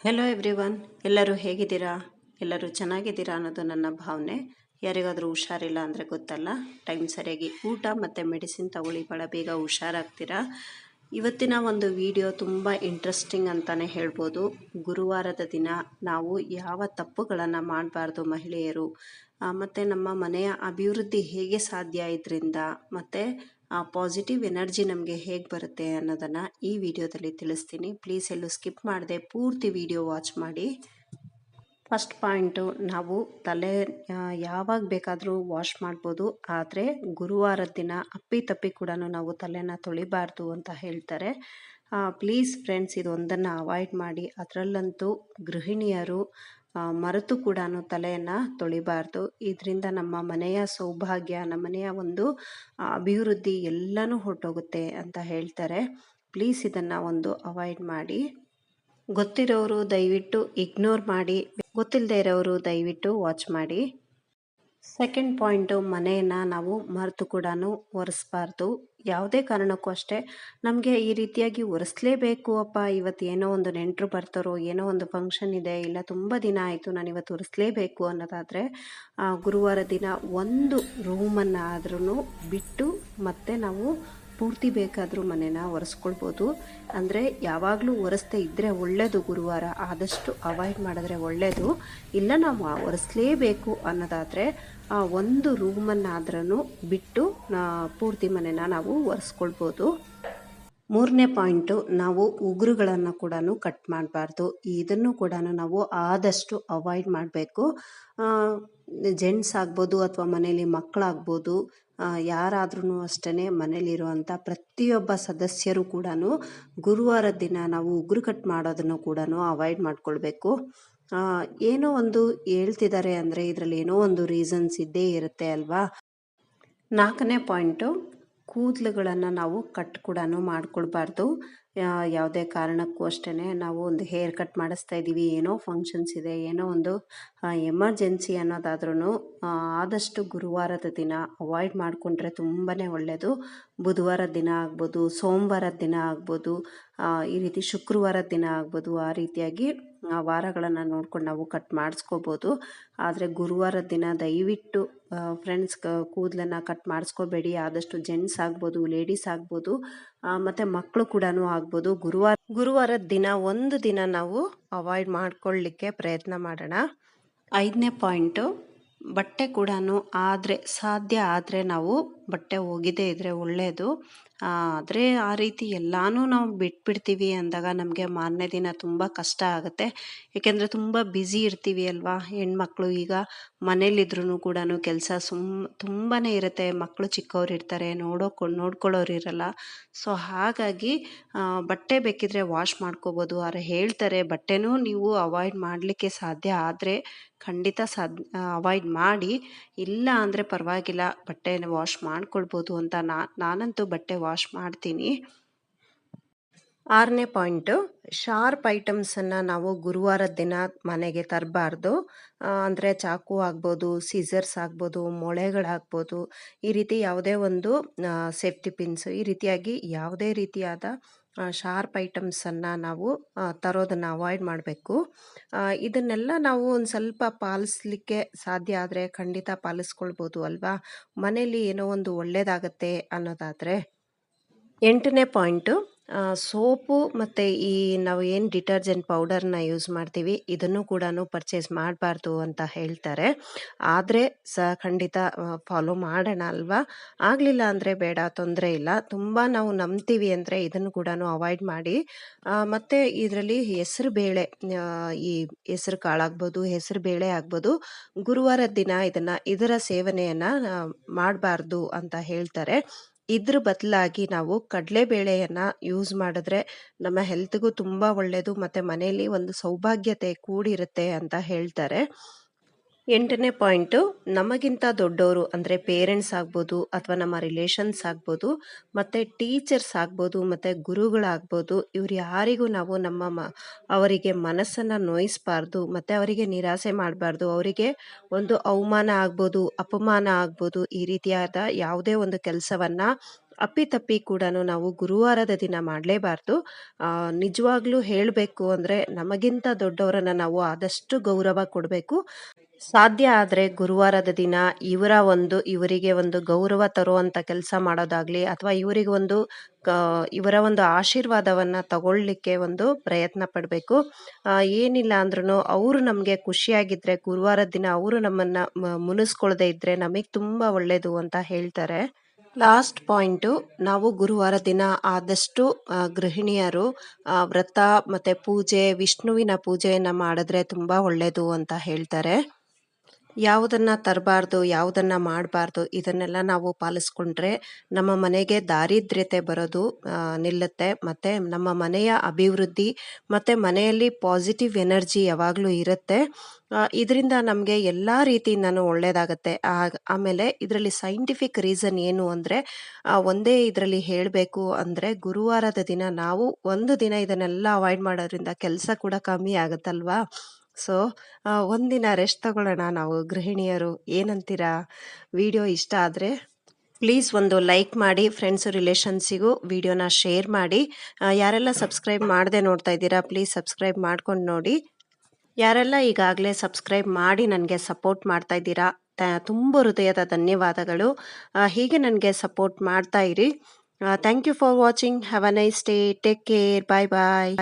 Hello everyone ಎಲ್ಲರೂ ಹೇಗಿದ್ದೀರಾ? ಎಲ್ಲರೂ ಚೆನ್ನಾಗಿದ್ದೀರಾ ಅನ್ನೋದು ನನ್ನ ಭಾವನೆ. ಯಾರಿಗಾದರೂ ಹುಷಾರಿಲ್ಲ ಅಂದರೆ ಗೊತ್ತಲ್ಲ ಟೈಮ್ ಸರಿಯಾಗಿ ಊಟ ಮತ್ತು ಮೆಡಿಸಿನ್ ತಗೊಳ್ಳಿ ಭಾಳ ಬೇಗ ಹುಷಾರಾಗ್ತೀರಾ? ಇವತ್ತಿನ ಒಂದು ವಿಡಿಯೋ ತುಂಬ ಇಂಟ್ರೆಸ್ಟಿಂಗ್ ಅಂತಲೇ ಹೇಳ್ಬೋದು. ಗುರುವಾರದ ದಿನ ನಾವು ಯಾವ ತಪ್ಪುಗಳನ್ನು ಮಾಡಬಾರ್ದು ಮಹಿಳೆಯರು ಮತ್ತು ನಮ್ಮ ಮನೆಯ ಅಭಿವೃದ್ಧಿ ಹೇಗೆ ಸಾಧ್ಯ ಇದರಿಂದ, ಮತ್ತು ಆ ಪಾಸಿಟಿವ್ ಎನರ್ಜಿ ನಮಗೆ ಹೇಗೆ ಬರುತ್ತೆ ಅನ್ನೋದನ್ನು ಈ ವಿಡಿಯೋದಲ್ಲಿ ತಿಳಿಸ್ತೀನಿ. ಪ್ಲೀಸ್ ಎಲ್ಲೂ ಸ್ಕಿಪ್ ಮಾಡದೆ, ಪೂರ್ತಿ ವಿಡಿಯೋ ವಾಚ್ ಮಾಡಿ. ಫಸ್ಟ್ ಪಾಯಿಂಟು ನಾವು ತಲೆ ಯಾವಾಗ ಬೇಕಾದರೂ ವಾಶ್ ಮಾಡ್ಬೋದು. ಆದರೆ ಗುರುವಾರದ ದಿನ ಅಪ್ಪಿ ತಪ್ಪಿ ಕೂಡ ನಾವು ತಲೆನ ತೊಳಿಬಾರ್ದು ಅಂತ ಹೇಳ್ತಾರೆ. ಪ್ಲೀಸ್ ಫ್ರೆಂಡ್ಸ್ ಇದೊಂದನ್ನು ಅವಾಯ್ಡ್ ಮಾಡಿ. ಅದರಲ್ಲಂತೂ ಗೃಹಿಣಿಯರು ಮರೆತು ಕೂಡ ತಲೆಯನ್ನು ತೊಳಿಬಾರ್ದು. ಇದರಿಂದ ನಮ್ಮ ಮನೆಯ ಸೌಭಾಗ್ಯ, ನಮ್ಮ ಮನೆಯ ಒಂದು ಅಭಿವೃದ್ಧಿ ಎಲ್ಲನೂ ಹೊರಟೋಗುತ್ತೆ ಅಂತ ಹೇಳ್ತಾರೆ. ಪ್ಲೀಸ್ ಇದನ್ನು ಒಂದು ಅವಾಯ್ಡ್ ಮಾಡಿ. ಗೊತ್ತಿರೋರು ದಯವಿಟ್ಟು ಇಗ್ನೋರ್ ಮಾಡಿ. ಗೊತ್ತಿಲ್ಲದೆ ಇರೋರು ದಯವಿಟ್ಟು ವಾಚ್ ಮಾಡಿ. ಸೆಕೆಂಡ್ ಪಾಯಿಂಟು ಮನೆಯನ್ನು ನಾವು ಮರೆತು ಕೂಡ ಒರೆಸ್ಬಾರ್ದು. ಯಾವುದೇ ಕಾರಣಕ್ಕೂ ಅಷ್ಟೇ ನಮಗೆ ಈ ರೀತಿಯಾಗಿ ಒರೆಸ್ಲೇಬೇಕು ಅಪ್ಪ, ಇವತ್ತು ಏನೋ ಒಂದು ನೆಂಟರು ಬರ್ತಾರೋ, ಏನೋ ಒಂದು ಫಂಕ್ಷನ್ ಇದೆ, ಇಲ್ಲ ತುಂಬ ದಿನ ಆಯಿತು ನಾನು ಇವತ್ತು ಒರೆಸ್ಲೇಬೇಕು ಅನ್ನೋದಾದರೆ ಗುರುವಾರ ದಿನ ಒಂದು ರೂಮನ್ನು ಆದ್ರೂ ಬಿಟ್ಟು ಮತ್ತೆ ನಾವು ಪೂರ್ತಿ ಬೇಕಾದರೂ ಮನೇನ ಒರೆಸ್ಕೊಳ್ಬೋದು. ಅಂದರೆ ಯಾವಾಗಲೂ ಒರೆಸ್ದೇ ಇದ್ದರೆ ಒಳ್ಳೆಯದು ಗುರುವಾರ, ಆದಷ್ಟು ಅವಾಯ್ಡ್ ಮಾಡಿದ್ರೆ ಒಳ್ಳೆಯದು ಇಲ್ಲ ನಾವು ಒರೆಸ್ಲೇಬೇಕು ಅನ್ನೋದಾದರೆ ಒಂದು ರೂಮನ್ನಾದ್ರೂ ಬಿಟ್ಟು ಪೂರ್ತಿ ಮನೇನ ನಾವು ಒರೆಸ್ಕೊಳ್ಬೋದು. ಮೂರನೇ ಪಾಯಿಂಟು ನಾವು ಉಗುರುಗಳನ್ನು ಕೂಡ ಕಟ್ ಮಾಡಬಾರ್ದು. ಇದನ್ನು ಕೂಡ ನಾವು ಆದಷ್ಟು ಅವಾಯ್ಡ್ ಮಾಡಬೇಕು. ಜೆಂಟ್ಸ್ ಆಗ್ಬೋದು ಅಥವಾ ಮನೇಲಿ ಮಕ್ಕಳಾಗ್ಬೋದು ಯಾರಾದ್ರೂ ಅಷ್ಟೇ ಮನೇಲಿರುವಂಥ ಪ್ರತಿಯೊಬ್ಬ ಸದಸ್ಯರು ಕೂಡ ಗುರುವಾರದ ದಿನ ನಾವು ಉಗುರು ಕಟ್ ಮಾಡೋದನ್ನು ಕೂಡ ಅವಾಯ್ಡ್ ಮಾಡ್ಕೊಳ್ಬೇಕು. ಆ, ಏನೋ ಒಂದು ಹೇಳ್ತಿದ್ದಾರೆ ಅಂದರೆ ಇದರಲ್ಲಿ ಏನೋ ಒಂದು ರೀಸನ್ಸ್ ಇದ್ದೇ ಇರುತ್ತೆ ಅಲ್ವಾ? ನಾಲ್ಕನೇ ಪಾಯಿಂಟು ಕೂದಲುಗಳನ್ನು ನಾವು ಕಟ್ ಕೂಡ ಮಾಡ್ಕೊಳ್ಬಾರ್ದು. ಯಾವುದೇ ಕಾರಣಕ್ಕೂ ಅಷ್ಟೇ ನಾವು ಒಂದು ಹೇರ್ ಕಟ್ ಮಾಡಿಸ್ತಾ ಇದ್ದೀವಿ, ಏನೋ ಫಂಕ್ಷನ್ಸ್ ಇದೆ, ಏನೋ ಒಂದು ಎಮರ್ಜೆನ್ಸಿ ಅನ್ನೋದಾದ್ರೂ ಆದಷ್ಟು ಗುರುವಾರದ ದಿನ ಅವಾಯ್ಡ್ ಮಾಡಿಕೊಂಡ್ರೆ ತುಂಬಾ ಒಳ್ಳೆಯದು ಬುಧವಾರದ ದಿನ ಆಗ್ಬೋದು ಸೋಮವಾರದ ದಿನ ಆಗ್ಬೋದು ಈ ರೀತಿ ಶುಕ್ರವಾರದ ದಿನ ಆಗ್ಬೋದು, ಆ ರೀತಿಯಾಗಿ ವಾರಗಳನ್ನು ನೋಡ್ಕೊಂಡು ನಾವು ಕಟ್ ಮಾಡಿಸ್ಕೋಬೋದು. ಆದರೆ ಗುರುವಾರ ದಿನ ದಯವಿಟ್ಟು ಫ್ರೆಂಡ್ಸ್ ಕೂದಲನ್ನು ಕಟ್ ಮಾಡಿಸ್ಕೋಬೇಡಿ. ಆದಷ್ಟು ಜೆಂಟ್ಸ್ ಆಗ್ಬೋದು ಲೇಡೀಸ್ ಆಗ್ಬೋದು ಮತ್ತು ಮತ್ತೆ ಮಕ್ಕಳು ಕೂಡ ಆಗ್ಬೋದು. ಗುರುವಾರ ಗುರುವಾರದ ದಿನ ಒಂದು ದಿನ ನಾವು ಅವಾಯ್ಡ್ ಮಾಡ್ಕೊಳ್ಳಿಕ್ಕೆ ಪ್ರಯತ್ನ ಮಾಡೋಣ. ಐದನೇ ಪಾಯಿಂಟು ಬಟ್ಟೆ ಕೂಡ ಆದರೆ, ಸಾಧ್ಯ ಆದರೆ ನಾವು ಬಟ್ಟೆ ಒಗಿದೆ ಇದ್ದರೆ ಒಳ್ಳೆಯದು ಆದರೆ ಆ ರೀತಿ ಎಲ್ಲನೂ ನಾವು ಬಿಟ್ಬಿಡ್ತೀವಿ ಅಂದಾಗ ನಮಗೆ ಮಾರನೇ ದಿನ ತುಂಬ ಕಷ್ಟ ಆಗುತ್ತೆ. ಏಕೆಂದರೆ ತುಂಬ ಬ್ಯುಸಿ ಇರ್ತೀವಿ ಅಲ್ವಾ? ಹೆಣ್ಮಕ್ಳು ಈಗ ಮನೇಲಿದ್ರೂ ಕೂಡ ಕೆಲಸ ಸುಮ್ ತುಂಬಾ ಇರುತ್ತೆ. ಮಕ್ಕಳು ಚಿಕ್ಕವ್ರು ಇರ್ತಾರೆ ನೋಡೋಕೊ ನೋಡ್ಕೊಳ್ಳೋರು ಇರಲ್ಲ. ಸೊ, ಹಾಗಾಗಿ ಬಟ್ಟೆ ಬೇಕಿದ್ರೆ ವಾಶ್ ಮಾಡ್ಕೋಬೋದು. ಆದರೆ ಹೇಳ್ತಾರೆ, ಬಟ್ಟೆನೂ ನೀವು ಅವಾಯ್ಡ್ ಮಾಡಲಿಕ್ಕೆ ಸಾಧ್ಯ ಆದರೆ ಖಂಡಿತ ಸಾಧ್ ಅವಾಯ್ಡ್ ಮಾಡಿ. ಇಲ್ಲ ಅಂದರೆ ಪರವಾಗಿಲ್ಲ, ಬಟ್ಟೆನ ವಾಶ್ ಮಾಡ್ಕೊಳ್ಬೋದು ಅಂತ ನಾ, ನಾನಂತೂ ಬಟ್ಟೆ ವಾಶ್ ಮಾಡ್ತೀನಿ. ಆರನೇ ಪಾಯಿಂಟು ಶಾರ್ಪ್ ಐಟಮ್ಸನ್ನು ನಾವು ಗುರುವಾರದ ದಿನ ಮನೆಗೆ ತರಬಾರ್ದು. ಅಂದರೆ ಚಾಕು ಆಗ್ಬೋದು ಸೀಸರ್ಸ್ ಆಗ್ಬೋದು ಮೊಳೆಗಳಾಗ್ಬೋದು ಈ ರೀತಿ ಯಾವುದೇ ಒಂದು ಸೇಫ್ಟಿ ಪಿನ್ಸು ಈ ರೀತಿಯಾಗಿ ಯಾವುದೇ ರೀತಿಯಾದ ಶಾರ್ಪ್ ಐಟಮ್ಸನ್ನು ನಾವು ತರೋದನ್ನು ಅವಾಯ್ಡ್ ಮಾಡಬೇಕು. ಇದನ್ನೆಲ್ಲ ನಾವು ಒಂದು ಸ್ವಲ್ಪ ಪಾಲಿಸ್ಲಿಕ್ಕೆ ಸಾಧ್ಯ ಆದರೆ ಖಂಡಿತ ಪಾಲಿಸ್ಕೊಳ್ಬೋದು ಅಲ್ವಾ? ಮನೇಲಿ ಏನೋ ಒಂದು ಒಳ್ಳೆಯದಾಗತ್ತೆ ಅನ್ನೋದಾದರೆ ಎಂಟನೇ ಪಾಯಿಂಟು ಸೋಪು ಮತ್ತು ಈ ನಾವು ಏನು ಡಿಟರ್ಜೆಂಟ್ ಪೌಡರ್ನ ಯೂಸ್ ಮಾಡ್ತೀವಿ, ಇದನ್ನು ಕೂಡ ಪರ್ಚೇಸ್ ಮಾಡಬಾರ್ದು ಅಂತ ಹೇಳ್ತಾರೆ. ಆದರೆ ಸ, ಖಂಡಿತ ಫಾಲೋ ಮಾಡೋಣ ಅಲ್ವಾ? ಆಗಲಿಲ್ಲ ಅಂದರೆ ಬೇಡ, ತೊಂದರೆ ಇಲ್ಲ. ತುಂಬ ನಾವು ನಂಬ್ತೀವಿ ಅಂದರೆ ಇದನ್ನು ಕೂಡ ಅವಾಯ್ಡ್ ಮಾಡಿ. ಮತ್ತು ಮತ್ತೆ ಇದರಲ್ಲಿ ಹೆಸರು ಬೇಳೆ ಈ ಹೆಸರು ಕಾಳಾಗ್ಬೋದು, ಹೆಸರು ಬೇಳೆ ಆಗ್ಬೋದು ಗುರುವಾರದ ದಿನ ಇದನ್ನು, ಇದರ ಸೇವನೆಯನ್ನು ಮಾಡಬಾರ್ದು ಅಂತ ಹೇಳ್ತಾರೆ. ಇದ್ರ ಬದಲಾಗಿ ನಾವು ಕಡಲೆಬೇಳೆಯನ್ನು ಯೂಸ್ ಮಾಡಿದ್ರೆ ನಮ್ಮ ಹೆಲ್ತ್ಗೂ ತುಂಬ ಒಳ್ಳೆಯದು ಮತ್ತು ಮನೆಯಲ್ಲಿ ಒಂದು ಸೌಭಾಗ್ಯತೆ ಕೂಡಿರುತ್ತೆ ಅಂತ ಹೇಳ್ತಾರೆ. ಎಂಟನೇ ಪಾಯಿಂಟು, ನಮಗಿಂತ ದೊಡ್ಡವರು ಅಂದರೆ ಪೇರೆಂಟ್ಸ್ ಆಗ್ಬೋದು ಅಥವಾ ನಮ್ಮ ರಿಲೇಷನ್ಸ್ ಆಗ್ಬೋದು, ಮತ್ತು ಟೀಚರ್ಸ್ ಆಗ್ಬೋದು, ಮತ್ತು ಗುರುಗಳಾಗ್ಬೋದು, ಇವ್ರು ಯಾರಿಗೂ ನಾವು ನಮ್ಮ ಮ, ಅವರಿಗೆ ಮನಸ್ಸನ್ನು ನೋಯಿಸಬಾರ್ದು, ಮತ್ತು ಅವರಿಗೆ ನಿರಾಸೆ ಮಾಡಬಾರ್ದು, ಅವರಿಗೆ ಒಂದು ಅವಮಾನ ಆಗ್ಬೋದು, ಅಪಮಾನ ಆಗ್ಬೋದು, ಈ ರೀತಿಯಾದ ಯಾವುದೇ ಒಂದು ಕೆಲಸವನ್ನು ಅಪ್ಪಿತಪ್ಪಿ ಕೂಡ ನಾವು ಗುರುವಾರದ ದಿನ ಮಾಡಲೇಬಾರ್ದು. ನಿಜವಾಗ್ಲೂ ಹೇಳಬೇಕು ಅಂದರೆ ನಮಗಿಂತ ದೊಡ್ಡವರನ್ನು ನಾವು ಆದಷ್ಟು ಗೌರವ ಕೊಡಬೇಕು. ಸಾಧ್ಯ ಆದರೆ ಗುರುವಾರದ ದಿನ ಇವರ ಒಂದು, ಇವರಿಗೆ ಒಂದು ಗೌರವ ತರುವಂಥ ಕೆಲಸ ಮಾಡೋದಾಗ್ಲಿ ಅಥವಾ ಇವರಿಗೆ ಒಂದು ಇವರ ಒಂದು ಆಶೀರ್ವಾದವನ್ನು ತಗೊಳ್ಳಿಕ್ಕೆ ಒಂದು ಪ್ರಯತ್ನ ಪಡಬೇಕು. ಏನಿಲ್ಲ ಅಂದ್ರೂ ಅವರು ನಮಗೆ ಖುಷಿಯಾಗಿದ್ದರೆ ಗುರುವಾರದ ದಿನ ಅವರು ನಮ್ಮನ್ನು ಮುನಿಸ್ಕೊಳ್ಳದೆ ಇದ್ದರೆ ನಮಗೆ ತುಂಬ ಒಳ್ಳೆಯದು ಅಂತ ಹೇಳ್ತಾರೆ. ಲಾಸ್ಟ್ ಪಾಯಿಂಟು, ನಾವು ಗುರುವಾರ ದಿನ ಆದಷ್ಟು ಗೃಹಿಣಿಯರು ವ್ರತ ಮತ್ತು ಪೂಜೆ, ವಿಷ್ಣುವಿನ ಪೂಜೆಯನ್ನು ಮಾಡಿದ್ರೆ ತುಂಬ ಒಳ್ಳೆಯದು ಅಂತ ಹೇಳ್ತಾರೆ. ಯಾವುದನ್ನು ತರಬಾರ್ದು, ಯಾವುದನ್ನು ಮಾಡಬಾರ್ದು, ಇದನ್ನೆಲ್ಲ ನಾವು ಪಾಲಿಸ್ಕೊಂಡ್ರೆ ನಮ್ಮ ಮನೆಗೆ ದಾರಿದ್ರ್ಯತೆ ಬರೋದು ನಿಲ್ಲುತ್ತೆ. ಮತ್ತು ನಮ್ಮ ಮನೆಯ ಅಭಿವೃದ್ಧಿ, ಮತ್ತು ಮನೆಯಲ್ಲಿ ಪಾಸಿಟಿವ್ ಎನರ್ಜಿ ಯಾವಾಗಲೂ ಇರುತ್ತೆ. ಇದರಿಂದ ನಮಗೆ ಎಲ್ಲ ರೀತಿಯಿಂದನೂ ಒಳ್ಳೆಯದಾಗತ್ತೆ ಆಮೇಲೆ ಇದರಲ್ಲಿ ಸೈಂಟಿಫಿಕ್ ರೀಸನ್ ಏನು ಅಂದರೆ ಒಂದೇ ಇದರಲ್ಲಿ ಹೇಳಬೇಕು ಅಂದರೆ ಗುರುವಾರದ ದಿನ ನಾವು ಒಂದು ದಿನ ಇದನ್ನೆಲ್ಲ ಅವಾಯ್ಡ್ ಮಾಡೋದ್ರಿಂದ ಕೆಲಸ ಕೂಡ ಕಮ್ಮಿ ಆಗುತ್ತಲ್ವಾ? ಸೊ ಒಂದಿನ ರೆಸ್ಟ್ ತಗೊಳ್ಳೋಣ ನಾವು. ಗೃಹಿಣಿಯರು, ಏನಂತೀರಾ? ವಿಡಿಯೋ ಇಷ್ಟ ಆದರೆ ಪ್ಲೀಸ್ ಒಂದು ಲೈಕ್ ಮಾಡಿ, ಫ್ರೆಂಡ್ಸು, ರಿಲೇಷನ್ಸಿಗೂ ವಿಡಿಯೋನ ಶೇರ್ ಮಾಡಿ. ಯಾರೆಲ್ಲ ಸಬ್ಸ್ಕ್ರೈಬ್ ಮಾಡದೆ ನೋಡ್ತಾ ಇದ್ದೀರಾ, ಪ್ಲೀಸ್ ಸಬ್ಸ್ಕ್ರೈಬ್ ಮಾಡ್ಕೊಂಡು ನೋಡಿ. ಯಾರೆಲ್ಲ ಈಗಾಗಲೇ ಸಬ್ಸ್ಕ್ರೈಬ್ ಮಾಡಿ ನನಗೆ ಸಪೋರ್ಟ್ ಮಾಡ್ತಾ ಇದ್ದೀರಾ ತುಂಬ ಹೃದಯದ ಧನ್ಯವಾದಗಳು. ಹೀಗೆ ನನಗೆ ಸಪೋರ್ಟ್ ಮಾಡ್ತಾ ಇರಿ. Thank you for watching. Have a nice day. Take care. Bye bye.